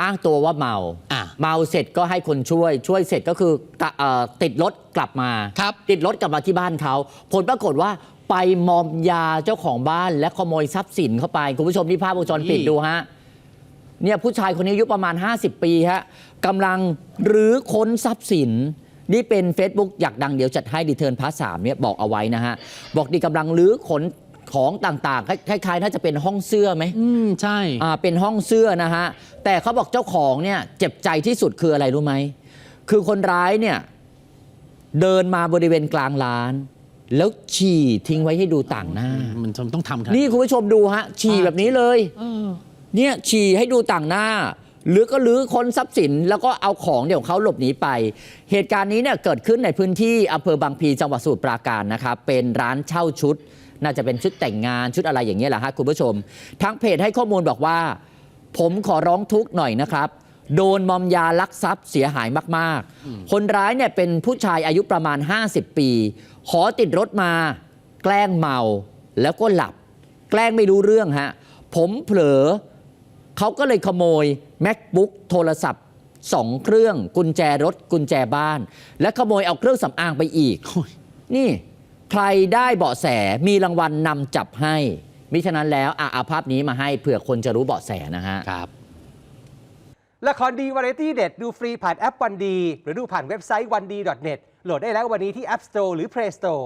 อ้างตัวว่าเมา อะเมาเสร็จก็ให้คนช่วย ช่วยเสร็จก็คือกะเอ่อติดรถกลับมา ครับ ติดรถกลับมาที่บ้านเขา ผลปรากฏว่าไปมอมยาเจ้าของบ้านและขโมยทรัพย์สินเข้าไป คุณผู้ชมที่ภาพวงจรปิดนี่ดูฮะ เนี่ยผู้ชายคนนี้อายุประมาณ 50 ปีฮะกำลังรื้อค้นทรัพย์สิน นี่เป็น Facebook อยากดังเดี๋ยวจัดให้ดีเทิร์นพาร์ทสามเนี่ยบอกเอาไว้นะฮะ บอกดีกำลังรื้อขน ของต่างๆ คล้ายๆ น่าจะเป็นห้องเสื้อไหมอืมใช่ อ่าเป็นห้องเสื้อนะฮะ แต่เขาบอกเจ้าของเนี่ยเจ็บใจที่สุดคืออะไรรู้ไหม คือคนร้ายเนี่ยเดินมาบริเวณกลางร้าน แล้วฉี่ทิ้งไว้ให้ดูต่างหน้า มันต้องทำทันนี่คุณผู้ชมดูฮะฉี่แบบนี้เลย เออ เนี่ยฉี่ให้ดูต่างหน้า หรือก็ลื้อค้นทรัพย์สิน แล้วก็เอาของเดี๋ยวเขาหลบหนีไป เหตุการณ์นี้เนี่ยเกิดขึ้นในพื้นที่อำเภอบางพลีจังหวัดสมุทรปราการนะครับเป็นร้านเช่าชุด น่าจะเป็นชุดแต่งงานชุดอะไรอย่างเงี้ยแหละฮะคุณผู้ชมทั้งเพจให้ข้อมูลบอกว่า ผมขอร้องทุกข์หน่อยนะครับโดนมอมยาลักทรัพย์เสียหายมาก ๆ คนร้ายเนี่ยเป็นผู้ชายอายุประมาณ 50 ปี ขอติดรถมา แกล้งเมาแล้วก็หลับ แกล้งไม่รู้เรื่องฮะ ผมเผลอ เขาก็เลยขโมย macbook โทรศัพท์สองเครื่องกุญแจรถกุญแจบ้าน และขโมยเอาเครื่องสำอางไปอีกโอ้ยนี่ใครได้เบาะแสมีรางวัลนำจับให้ มิฉะนั้นแล้วอะเอาภาพนี้มาให้เผื่อคนจะรู้เบาะแสนะฮะ ครับ ละครดีวาไรตี้เด็ดดูฟรีผ่านแอปวันดี หรือดูผ่านเว็บไซต์วันดี .net โหลดได้แล้ววันนี้ที่ App Store หรือ Play Store